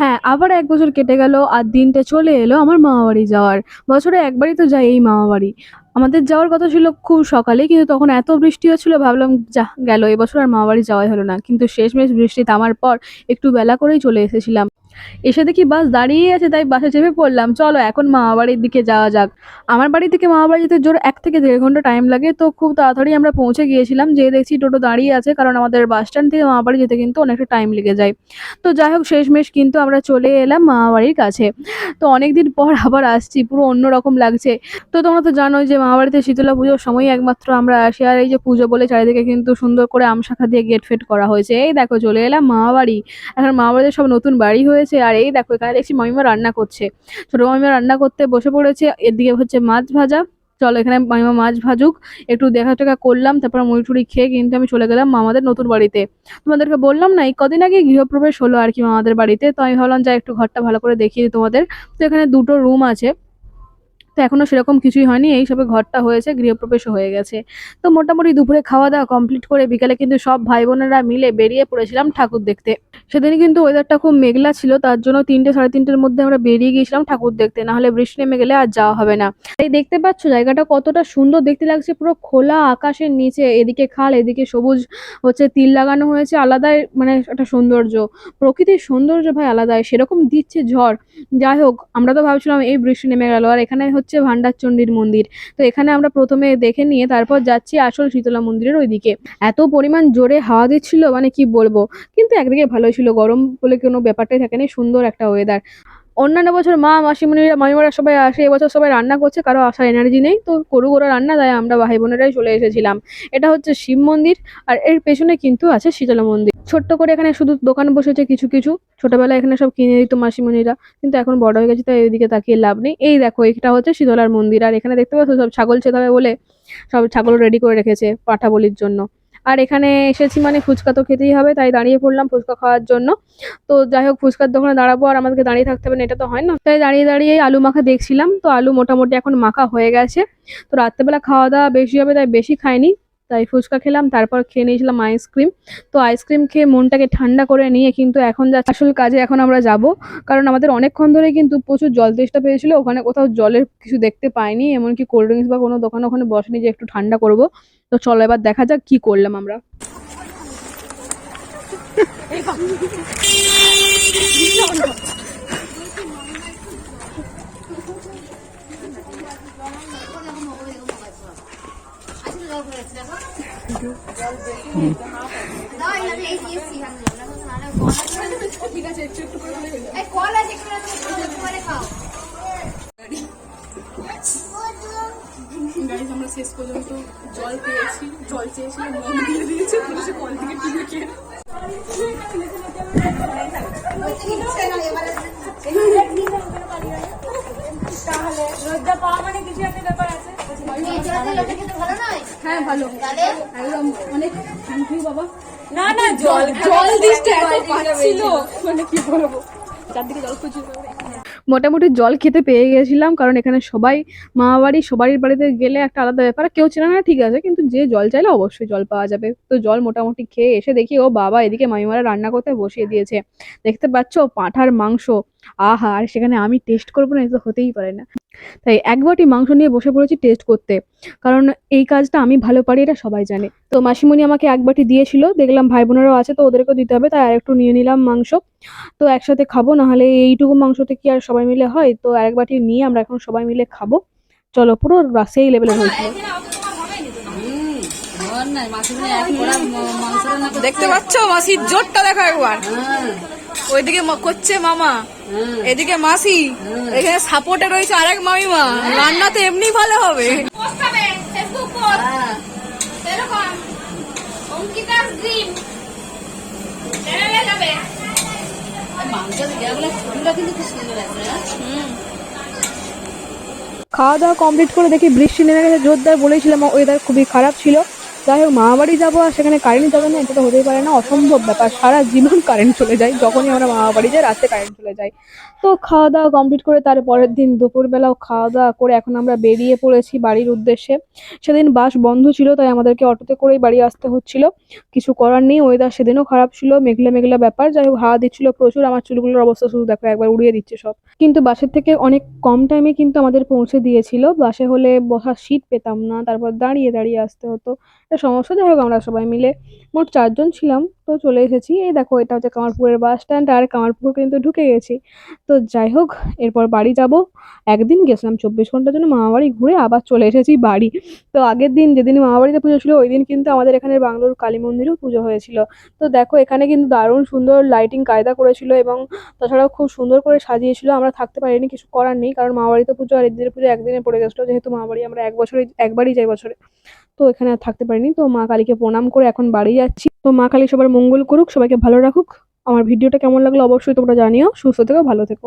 হ্যাঁ, আবার এক বছর কেটে গেল আর দিনটা চলে এলো আমার মামাবাড়ি যাওয়ার। বছরে একবারই তো যাই এই মামাবাড়ি। আমাদের যাওয়ার কথা ছিল খুব সকালে কিন্তু তখন এত বৃষ্টি হচ্ছিল ভাবলাম যা গেল এবছর আর মামাবাড়ি যাওয়াই হলো না। কিন্তু শেষমেশ বৃষ্টি থামার পর একটু বেলা করেই চলে এসেছিলাম। এসে দেখি বাস দাঁড়িয়ে আছে, তাই বাসে চেপে পড়লাম। চলো, এখন মামাবাড়ির দিকে যাওয়া যাক। আমার বাড়ি থেকে মামাবাড়ি যেতে জোর এক থেকে দেড় ঘণ্টা টাইম লাগে। তো খুব তাড়াতাড়ি আমরা পৌঁছে গিয়েছিলাম। যেয়ে দেখছি টোটো দাঁড়িয়ে আছে, কারণ আমাদের বাস স্ট্যান্ড থেকে মামা বাড়ি যেতে কিন্তু অনেকটা টাইম লেগে যায়। তো যাই হোক, শেষমেশ কিন্তু আমরা চলে এলাম মামাবাড়ির কাছে। তো অনেকদিন পর আবার আসছি, পুরো অন্যরকম লাগছে। তো তোমরা তো জানোই যে মামাবাড়িতে শীতলা পুজোর সময়ই একমাত্র আমরা আসি। আর এই যে পুজো বলে চারিদিকে কিন্তু সুন্দর করে আম শাখা দিয়ে গেট ফেট করা হয়েছে। এই দেখো, চলে এলাম মামাবাড়ি। এখন মামাবাড়িতে সব নতুন বাড়ি হয়েছে আর এই দেখো, এখানে দেখছি মামিমা রান্না করছে। ছোট মামিমা রান্না করতে বসে পড়েছে। এদিকে হচ্ছে মাছ ভাজা। চলো এখানে মামিমা মাছ ভাজুক। একটু দেখা-টেখা করলাম। তারপর মুড়ি-টুড়ি খেয়ে কিন্তু আমি চলে গেলাম মামাদের নতুন বাড়িতে। তোমাদেরকে বললাম না, এই কদিন আগে গৃহপ্রবেশ হলো আর কি মামাদের বাড়িতে। তো আমি ভাবলাম যাই একটু ঘরটা ভালো করে দেখিয়ে তোমাদের। তো এখানে দুটো রুম আছে। তো এখনও সেরকম কিছুই হয়নি। এই সবে ঘরটা হয়েছে, গৃহপ্রবেশও হয়ে গেছে। তো মোটামুটি দুপুরে খাওয়া-দাওয়া কমপ্লিট করে বিকালে কিন্তু সব ভাই-বোনেরা মিলে বেরিয়ে পড়েছিলাম ঠাকুর দেখতে। সেদিনই কিন্তু ওয়েদারটা খুব মেঘলা ছিল। তার জন্য তিনটে সাড়ে তিনটের মধ্যে আমরা বেরিয়ে গিয়েছিলাম ঠাকুর দেখতে। নাহলে বৃষ্টি নেমে গেলে আর যাওয়া হবে না। এই দেখতে পাচ্ছ জায়গাটা কতটা সুন্দর দেখতে লাগছে পুরো খোলা আকাশের নিচে। এদিকে খাল, এদিকে সবুজ হচ্ছে তিল লাগানো হয়েছে। আলাদাই মানে একটা সৌন্দর্য। প্রকৃতির সৌন্দর্য ভাই আলাদাই। সেরকম দিচ্ছে ঝড়। যাই হোক আমরা তো ভাবছিলাম এই বৃষ্টি নেমে গেল। আর এখানে হচ্ছে ভান্ডারচণ্ডীর মন্দির। তো এখানে আমরা প্রথমে দেখে নিয়ে তারপর যাচ্ছি আসল শীতলা মন্দিরের ওইদিকে। এত পরিমাণ জোরে হাওয়া দিচ্ছিল মানে কি বলব। কিন্তু একদিকে ভালোই ছিল। গরম বলে কোনো ব্যাপারটাই থাকে না সুন্দর একটা ওয়েদার। অন্যান্য বছর মা, মাসিমণিরা, মামিমারা সবাই আসে। এবছর সবাই রান্না করছে। কারও আসার এনার্জি নেই। তো করুক ওরা রান্না তাই আমরা ভাই-বোনেরাই চলে এসেছিলাম। এটা হচ্ছে শিব মন্দির আর এর পেছনে কিন্তু আছে শীতলা মন্দির। ছোট্ট করে এখানে শুধু দোকান বসেছে কিছু, কিছু। ছোটবেলায় এখানে সব কিনে দিত মাসিমণিরা। কিন্তু এখন বড় হয়ে গেছে তাই ওইদিকে তাকিয়ে লাভ নেই। এই দেখো এটা হচ্ছে শীতলার মন্দির। আর এখানে দেখতে পাচ্ছ সব ছাগল ছেদাবে বলে সব ছাগল রেডি করে রেখেছে পাঠা বলির জন্য। আর এখানে এসেছি মানে ফুচকা তো খেতেই হবে তাই দাঁড়িয়ে পড়লাম ফুচকা খাওয়ার জন্য। তো যাই হোক ফুচকার দোকানে দাঁড়াবো আর আমাদেরকে দাঁড়িয়ে থাকতে হবে না এটা তো হয় না। তাই দাঁড়িয়ে, দাঁড়িয়ে আলু মাখা দেখছিলাম। তো আলু মোটামুটি এখন মাখা হয়ে গেছে। তো রাত্রেবেলা খাওয়া-দাওয়া বেশি হবে তাই বেশি খাইনি। তাই ফুচকা খেলাম, তারপর খেয়ে নিয়েছিলাম আইসক্রিম। তো আইসক্রিম খেয়ে মনটাকে ঠান্ডা করে নিয়ে কিন্তু এখন যা আসল কাজে এখন আমরা যাব। কারণ আমাদের অনেকক্ষণ ধরে কিন্তু প্রচুর জল তেষ্টা পেয়েছিল। ওখানে কোথাও জলের কিছু দেখতে পাইনি। এমনকি কোল্ড ড্রিঙ্কস বা কোনো দোকান ওখানে বসেনি যে একটু ঠান্ডা করব। তো চলো এবার দেখা যাক কি করলাম আমরা। গাইজ আমরা শেষ পর্যন্ত জল পেয়েছি। জল চেয়েছিলাম দিয়েছে ভালো একদম অনেক থ্যাংক ইউ বাবা না না জল জল দিসটা এত পাচ্ছিল মানে কি বলব চারদিকে জল খুঁজছিল মোটামুটি জল খেতে পেয়ে গেছিলাম। কারণ এখানে সবাই মামাবাড়ি সবারই বাড়িতে গেলে একটা আলাদা ব্যাপার। কেউ চেনে না ঠিক আছে। কিন্তু যে জল চাইলে অবশ্যই জল পাওয়া যাবে। তো জল মোটামুটি খেয়ে এসে দেখি ও বাবা এদিকে মামিমারা রান্না করতে বসিয়ে দিয়েছে। দেখতে পাচ্ছ পাঁঠার মাংস। আহা! আর সেখানে আমি টেস্ট করব না এটা হতেই পারে না। তাই এক বাটি মাংস নিয়ে বসে পড়েছি টেস্ট করতে। কারণ এই কাজটা আমি ভালো পারি, এটা সবাই জানে। তো মাসিমণি আমাকে এক বাটি দিয়েছিল। দেখলাম ভাই-বোনেরাও আছে তো ওদেরকেও দিতে হবে, তাই আরেকটু নিয়ে নিলাম মাংস। তো একসাথে খাব, নাহলে এইটুকু মাংসতে কি আর সবাই মিলে হয়? তো আরেক বাটি নিয়ে আমরা এখন সবাই মিলে খাব। চলো পুরো সেই লেভেলের হয়েছিল। দেখতে পাচ্ছ? মাসির জোরটা দেখো একবার। ওইদিকে ম- করছে মামা। এদিকে মাসি। এখানে সাপোর্টে রয়েছে আরেক মামিমা। রান্না তো এমনি ভালো হবে। খাওয়া দাওয়া কমপ্লিট করে দেখি বৃষ্টি নেমে গেছে। জোরদার বলেছিলাম ওয়েদার খুবই খারাপ ছিল। যাই হোক, মামাবাড়ি যাব আর সেখানে কারেন্ট যাবে না, এটা তো হতেই পারে না, অসম্ভব ব্যাপার। সারা জীবন কারেন্ট চলে যায়, যখনই আমরা মামাবাড়ি যাই, রাতে কারেন্ট চলে যায়। তো খাওয়া দাওয়া কমপ্লিট করে তার পরের দিন দুপুরবেলাও খাওয়া দাওয়া করে এখন আমরা বেরিয়ে পড়েছি বাড়ির উদ্দেশ্যে। সেদিন বাস বন্ধ ছিল, তাই আমাদেরকে অটোতে করেই বাড়ি আসতে হচ্ছিল। কিছু করার নেই ওয়েদার সেদিনও খারাপ ছিল, মেঘলা মেঘলা ব্যাপার। যাই হোক, হাওয়া দিচ্ছিল প্রচুর, আমার চুলগুলোর অবস্থা শুধু দেখো, একবার উড়িয়ে দিচ্ছে সব। কিন্তু বাসের থেকে অনেক কম টাইমে কিন্তু আমাদের পৌঁছে দিয়েছিল। বাসে হলে বসার সিট পেতাম না, তারপর দাঁড়িয়ে দাঁড়িয়ে আসতে হতো। সমস্যা যাই হোক আমরা সবাই মিলে মোট চারজন ছিলাম। তো চলে এসেছি। এই দেখো, এটা হচ্ছে কামারপুরের বাস স্ট্যান্ড আর কামারপুর কিন্তু ঢুকে গেছি। তো যাই হোক, এরপর বাড়ি যাব। একদিন গেছিলাম চব্বিশ ঘণ্টার জন্য মামাবাড়ি ঘুরে আবার চলে এসেছি বাড়ি। তো আগের দিন যেদিন মামাবাড়িতে পুজো ছিল, ওই দিন কিন্তু আমাদের এখানে বাংলোর কালী মন্দিরেও পুজো হয়েছিল। তো দেখো, এখানে কিন্তু দারুণ সুন্দর লাইটিং কায়দা করেছিল এবং তাছাড়াও খুব সুন্দর করে সাজিয়েছিল। আমরা থাকতে পারিনি, কিছু করার নেই, কারণ মামাবাড়িতে পুজো আর এদিনের পুজো একদিনে পড়ে গেছিল। যেহেতু মামাবাড়ি আমরা এক বছরে, একবারই যাই বছরে। তো এখানে আর থাকতে পারিনি। তো মা কালীকে প্রণাম করে এখন বাড়ি যাচ্ছি। তো মা কালী সবার মঙ্গল করুক, সবাইকে ভালো রাখুক। আমার ভিডিওটা কেমন লাগল অবশ্যই তোমরা জানিও। সুস্থ থেকো, ভালো থেকো।